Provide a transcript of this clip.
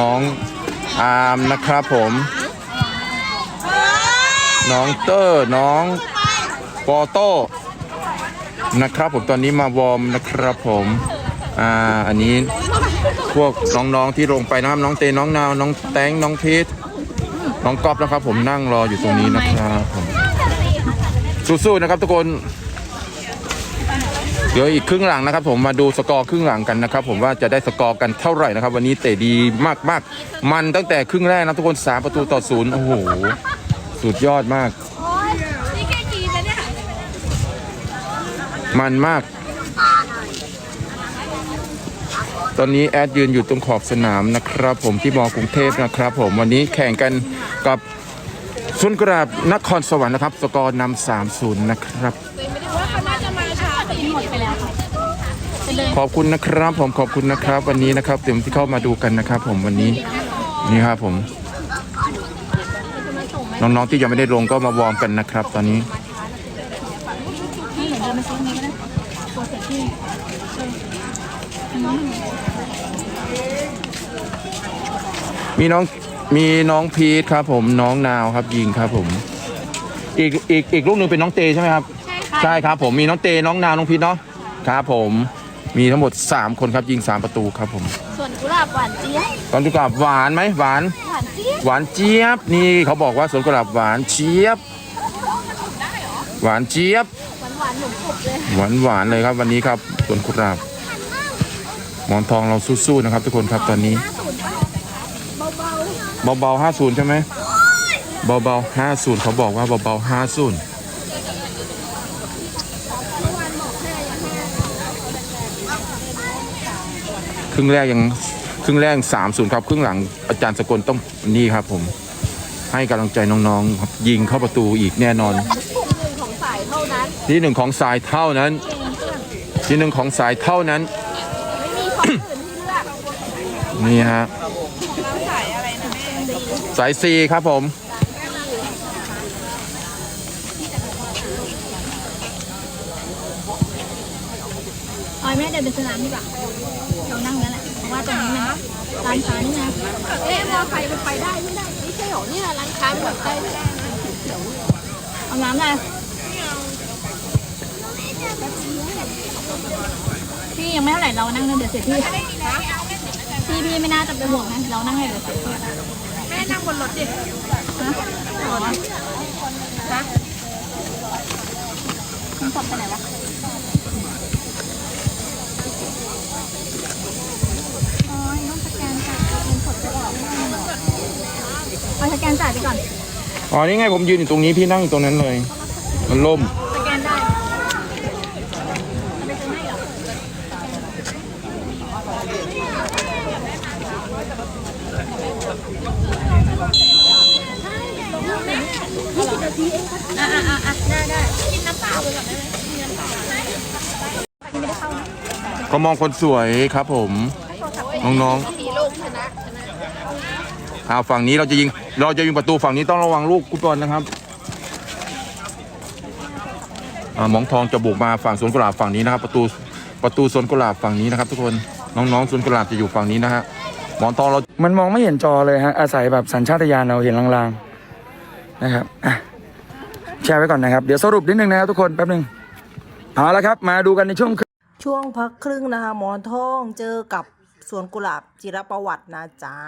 น้องอาร์มนะครับผม น้องเตอร์น้องปอโต้นะครับผมตอนนี้มาวอร์มนะครับผมอ่าอันนี้พวกน้องๆที่ลงไปนะครับน้องเตน้องนาวน้องแตงน้องพีทน้องก๊อฟนะครับ ผมนั่งรออยู่ตรงนี้นะครับผมสู้ๆนะครับทุกคน เดี๋ยวอีกครึ่งหลังนะครับ ผมมาดูสกอร์ครึ่งหลังกันนะครับ ผมว่าจะได้สกอร์กันเท่าไหร่นะครับ วันนี้เตะดีมากๆมันตั้งแต่ครึ่งแรกนะทุกคนสามประตูต่อศูนย์โอ้โหสุดยอดมาก มันมาก ตอนนี้แอดยืนอยู่ตรงขอบสนามนะครับ ผมที่มอกรุงเทพนะครับ ผมวันนี้แข่งกันกับสุนกราบนครสวรรค์นะครับ สกอร์นำสามศูนย์นะครับ ว่าเขาน่าจะมาช้าแต่หมดไปแล้วค่ะขอบคุณนะครับผมขอบคุณนะครับ วันนี้นะครับเต็มที่เข้ามาดูกันนะครับ ผมวันนี้นี่ครับผมน้องๆที่ยังไม่ได้ลงก็มาวอร์มกันนะครับ ตอนนี้นี่เห็นเดินมาซื้อนี้ก็ได้ตัวเสร็จที่มีน้องมีน้องพีทครับ ผมน้องนาวครับยิงครับผม อีกอีกอีกลูกหนึ่งเป็นน้องเตใช่ไหมครับ ใช่ครับผมมีน้องเตน้องนาวน้องพีทเนาะครับผมมีทั้งหมด 3 คนครับยิง 3 ประตูครับผมส่วนกุหลาบหวานเจี๊ยบตอนกุหลาบหวานไหมหวาน หวานเจี๊ยบนี่เขาบอกว่าสวนกุหลาบหวานเจี๊ยบ หวานเจี๊ยบหวานหวานเลยครับวันนี้ครับสวนกุหลาบหมอนทองเราสู้ๆนะครับ ทุกคนครับตอนนี้เบาๆห้าศูนย์ใช่ไหมเบาๆห้าศูนย์เขาบอกว่าเบาๆห้าศูนย์ รึ่งแรกยังครึ่งแรกสามศูนย์ครับครึ่งหลังอาจารย์สกลต้องนี่ครับผมให้กำลังใจน้องๆครับยิงเข้าประตูอีกแน่นอนๆกลุ่มหนึ่งของสายเท่านั้น ที่หนึ่งของสายเท่านั้น ที่หนึ่งของสายเท่านั้น ไม่มีของอื่นที่เลือกนี่ฮะสายซีครับผม ออยแม่เดินไปสนามดีกว่า ราะว่าตรงนี้มันร้านค้านี่ไงเอ๊ะมอไซค์มันไปได้ไม่ได้ไม่ใช่หรอเนี่ยร้านค้าแบบไปไม่ได้นะเอาน้ำอะไรพี่ยังไม่เท่าไหร่เรานั่งเดี๋ยวเสร็จพี่พี่พี่ไม่น่าจะเป็นห่วงนะเรานั่งให้เดี๋ยวเสร็จพี่แม่นั่งบนรถดิฮะรถฮะคุณสอบไปไหนวะ นจ่ายไปก่อน อ๋อ นี่ไงผมยืนอยู่ตรงนี้พี่นั่งอยู่ตรงนั้นเลย มันล่ม สแกนได้ไม่ซื้อให้เหรออะอะอะอะได้ได้กินน้ำเปล่าไปก่อนได้ไหมกินน้ำเปล่าไม่ได้เข้านะก็มองคนสวยครับผม น้องทีลูกชนะๆ อ่าฝั่งนี้เราจะยิง เราจะยิงประตูฝั่งนี้ต้องระวังลูกกุบอลนะครับอ่าหมองทองจะบุกมาฝั่งสวนกุหลาบฝั่งนี้นะครับ ประตูประตูสวนกุหลาบฝั่งนี้นะครับ ทุกคนน้องๆสวนกุหลาบจะอยู่ฝั่งนี้นะฮะหมอนทองเรา มันมองไม่เห็นจอเลยฮะอาศัยแบบสัญชาตญาณเราเห็นลางๆนะครับอะแชร์ไว้ก่อนนะครับ เดี๋ยวสรุปนิดนึงนะครับทุกคนแป๊บนึงเอาละครับ มาดูกันในช่วงช่วงพักครึ่งนะคะหมอนทองเจอกับสวนกุหลาบจิรประวัตินะจ๊ะ